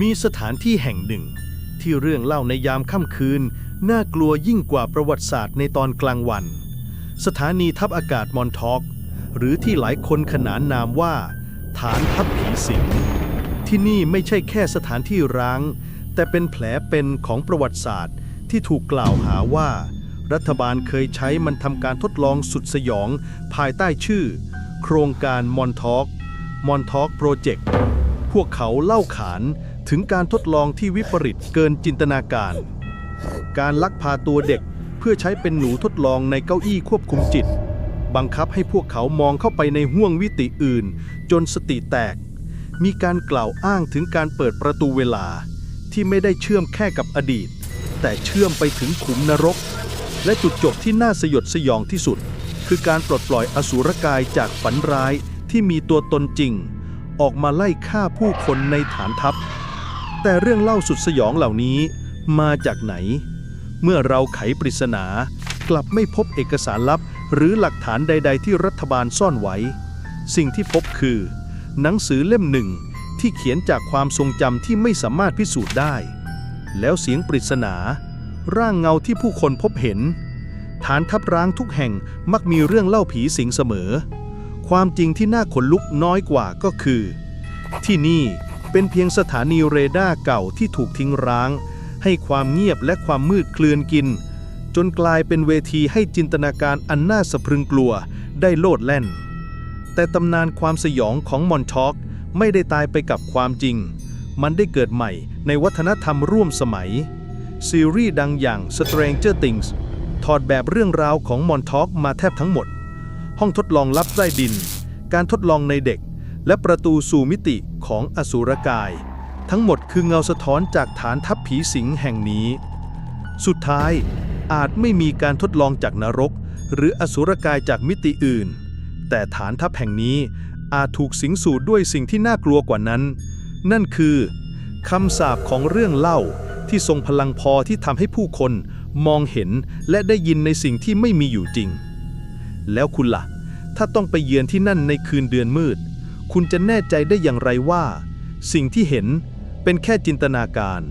มีสถานที่แห่งหนึ่ง ที่เรื่องเล่าในยามค่ำคืน น่ากลัวยิ่งกว่าประวัติศาสตร์ในตอนกลางวัน สถานีทัพอากาศมอนทอกหรือที่หลายคนขนานนามว่า ฐานทัพผีสิง ที่นี่ไม่ใช่แค่สถานที่ร้าง แต่เป็นแผลเป็นของประวัติศาสตร์ ที่ถูกกล่าวหาว่า รัฐบาลเคยใช้มันทำการทดลองสุดสยอง ภายใต้ชื่อ โครงการมอนทอกมอนทอกโปรเจกต์ พวกเขาเล่าขานถึงการทดลองที่วิปริตเกินจินตนาการ การลักพาตัวเด็กเพื่อใช้เป็นหนูทดลองในเก้าอี้ควบคุมจิต บังคับให้พวกเขามองเข้าไปในห้วงวิติอื่น จนสติแตก มีการกล่าวอ้างถึงการเปิดประตูเวลาที่ไม่ได้เชื่อมแค่กับอดีต แต่เชื่อมไปถึงขุมนรก และจุดจบที่น่าสยดสยองที่สุด คือการปลดปล่อยอสูรกายจากฝันร้ายที่มีตัวตนจริง ออกมาไล่ฆ่าผู้คนในฐานทัพ แต่เรื่องเล่าสุดสยองเหล่านี้มาจากไหน เมื่อเราไขปริศนากลับไม่พบเอกสารลับ หรือหลักฐานใด ๆ ที่รัฐบาลซ่อนไว้ สิ่งที่พบคือ หนังสือเล่มหนึ่งที่เขียนจากความทรงจำที่ไม่สามารถพิสูจน์ได้ แล้วเสียงปริศนา ร่างเงาที่ผู้คนพบเห็น ฐานทัพร้างทุกแห่งมักมีเรื่องเล่าผีสิงเสมอ ความจริงที่น่าขนลุกน้อยกว่าก็คือ ที่นี่เป็นเพียงสถานีเรดาร์เก่าที่ถูกทิ้งร้าง ให้ความเงียบและความมืดเคลือนกิน จนกลายเป็นเวทีให้จินตนาการอันน่าสะพรึงกลัวได้โลดแล่น แต่ตำนานความสยองของมอนทอกไม่ได้ตายไปกับความจริง มันได้เกิดใหม่ในวัฒนธรรมร่วมสมัย ซีรีส์ดังอย่าง Stranger Things ถอดแบบเรื่องราวของมอนทอกมาแทบทั้งหมด ห้องทดลองลับใต้ดิน การทดลองในเด็ก และประตูสู่มิติของอสูรกาย ทั้งหมดคือเงาสะท้อนจากฐานทัพผีสิงแห่งนี้ สุดท้ายอาจไม่มีการทดลองจากนรก หรืออสุรกายจากมิติอื่น แต่ฐานทัพแห่งนี้อาจถูกสิงสู่ด้วยสิ่งที่น่ากลัวกว่านั้น นั่นคือคำสาปของเรื่องเล่าที่ทรงพลังพอที่ทำให้ผู้คนมองเห็นและได้ยินในสิ่งที่ไม่มีอยู่จริง แล้วคุณล่ะ ถ้าต้องไปเยือนที่นั่นในคืนเดือนมืด คุณจะแน่ใจได้อย่างไรว่า สิ่งที่เห็นเป็นแค่จินตนาการ